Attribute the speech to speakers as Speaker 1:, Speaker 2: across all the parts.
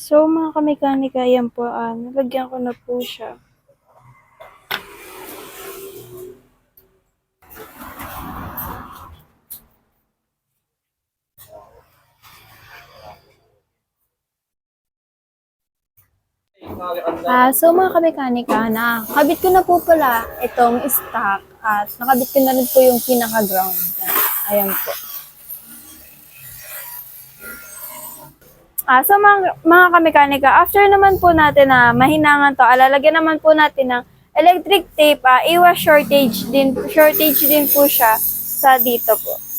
Speaker 1: So, mga kamekanika, yan po, ah, nalagyan ko na po siya. Ah, so mga kamekanika, na kabit ko na po pala itong stock at nakabit ko na rin po yung pinaka-ground. Ayan po. Ah, so mga, mga kamekanika, after naman po natin na mahinangan to, alalagyan naman po natin ng electric tape, ah, iwas shortage din, shortage din po siya sa dito po.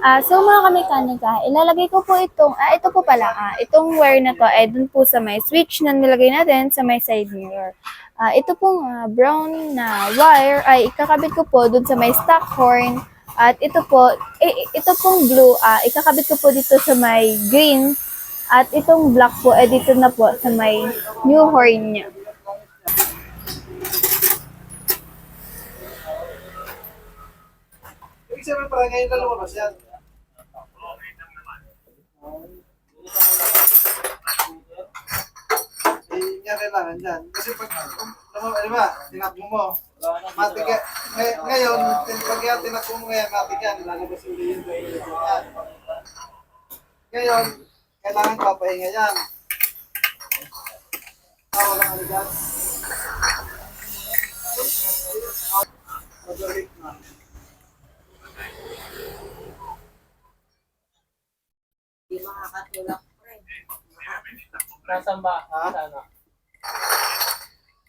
Speaker 1: Ah, so mga kamekanika, ilalagay ko po itong, ah, ito po pala, ah, itong wire na to ay dun po sa may switch na nilagay natin sa may side mirror. Ah, ito pong ah, brown na wire ay ikakabit ko po dun sa may stock horn at ito po, eh, ito pong blue, ah, ikakabit ko po dito sa may green at itong black po ay dito na po sa may new horn niya.
Speaker 2: Ibig sabihin parang ngayon na lumabas yan. Eh, nga kailangan yan. Kasi pag, um, naman, di ba, tinakbo mo, matik yan. Ngay- Ngayon, tin- pag yan tinakbo mo ngayon, matik yan, lalabas ulit mo yan. Ngayon, kailangan papahinga yan. Ah, wala ka dyan. Madalit na.
Speaker 3: Di makakatulak pre.
Speaker 4: Nasaan ba?
Speaker 2: Ha?
Speaker 4: Sana.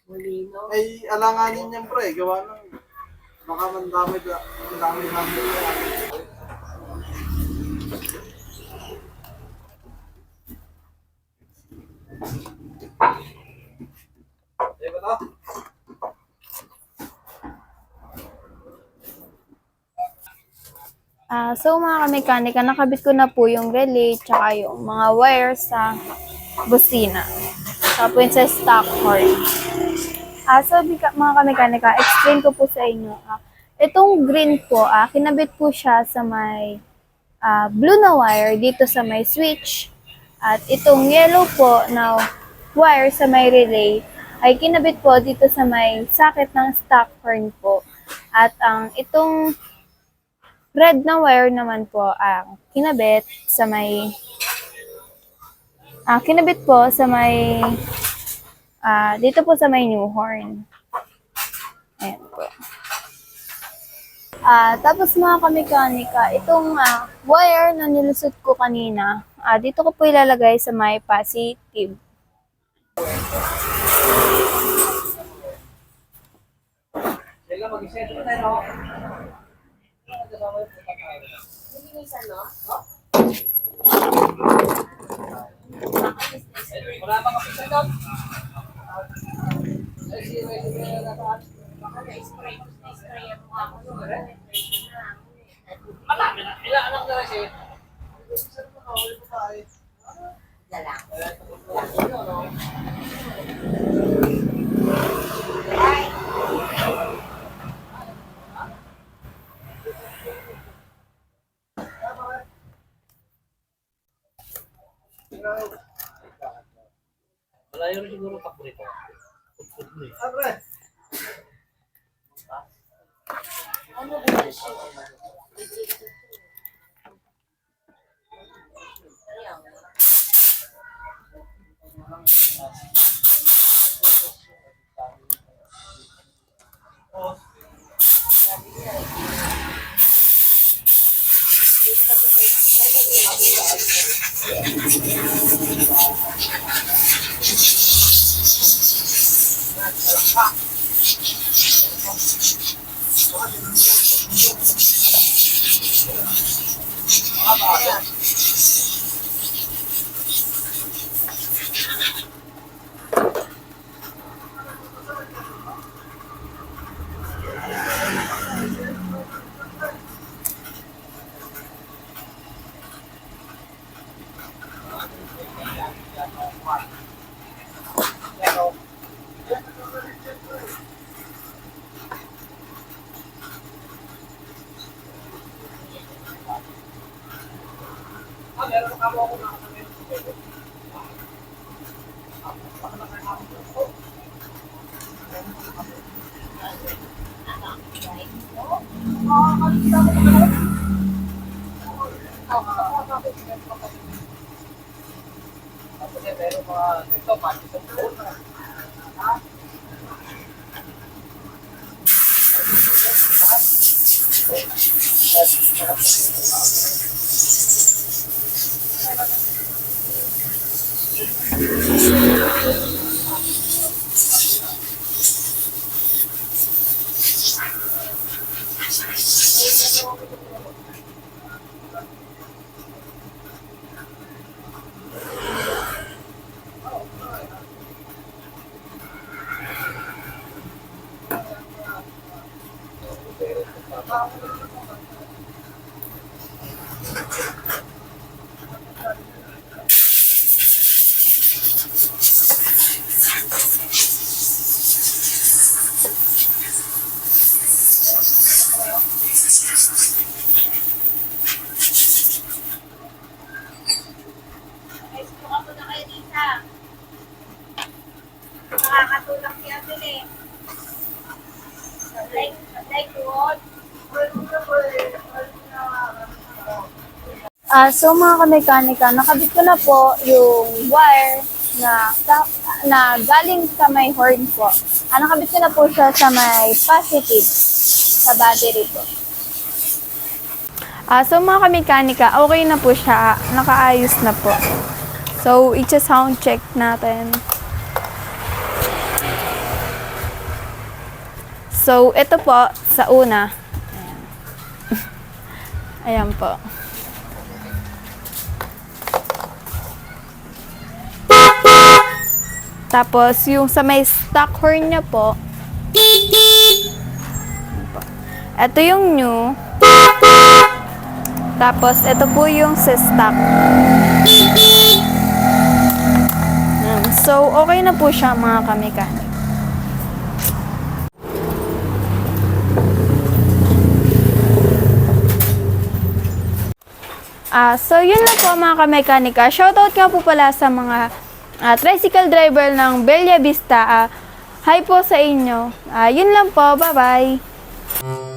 Speaker 3: Mulino.
Speaker 2: Ay, alanganin yan pre, gawa ng baka mandami da, mandami namin yan. Di ba to?
Speaker 1: Ah, so mga kamekanika, nakabit ko na po yung relay tsaka yung mga wires sa busina. Tapos sa stock horn. Ah, so bika- mga kamekanika, explain ko po sa inyo. Ah, itong green po, ah, kinabit po siya sa may ah, blue na wire dito sa may switch. At itong yellow po na wire sa may relay ay kinabit po dito sa may socket ng stock horn po. At ang itong red na wire naman po ang kinabit sa may ah kinabit po sa may ah dito po sa may new horn. Ayan po. Ah, tapos mga kamekanika, itong ah, wire na nilusot ko kanina, ah, dito ko po ilalagay sa may positive.
Speaker 4: Sila mag-isip ko tayo.
Speaker 3: Linisan, no?
Speaker 4: Wala bang kapisa doon? Ay, si Ray, si Ray, nasaan?
Speaker 3: Baka na-spray, na-spray mo ako. no?
Speaker 4: Wala, ilang anak na rin siya.
Speaker 3: Dala.
Speaker 4: Malayo rin siguro takbo nito.
Speaker 2: Ah, pre,
Speaker 3: Ano ba siya? Ayan.
Speaker 4: meron Yeah. Tapos eh, meron mga ganito, pati sa buwan.
Speaker 3: Guys, buka po na kayo dito. Nakakatulong si Ate Le. Like, like what?
Speaker 1: Ah, so mga kamekanika, nakabit ko na po yung wire na na galing sa may horn po. Ah, nakabit ko na po siya sa may positive sa battery po. Ah, so mga kamekanika, okay na po siya. Nakaayos na po. So, i-sound check natin. So, ito po sa una. Ayan, Ayan po. Tapos, yung sa may stock horn niya po, ito yung new. Tapos, ito po yung sa stock. So, okay na po siya mga kamekanik. Ah, so yun lang po mga kamekanika. Shoutout nga po pala sa mga ah, tricycle driver ng Bella Vista. Ah, hi po sa inyo. Ah, yun lang po. Bye-bye.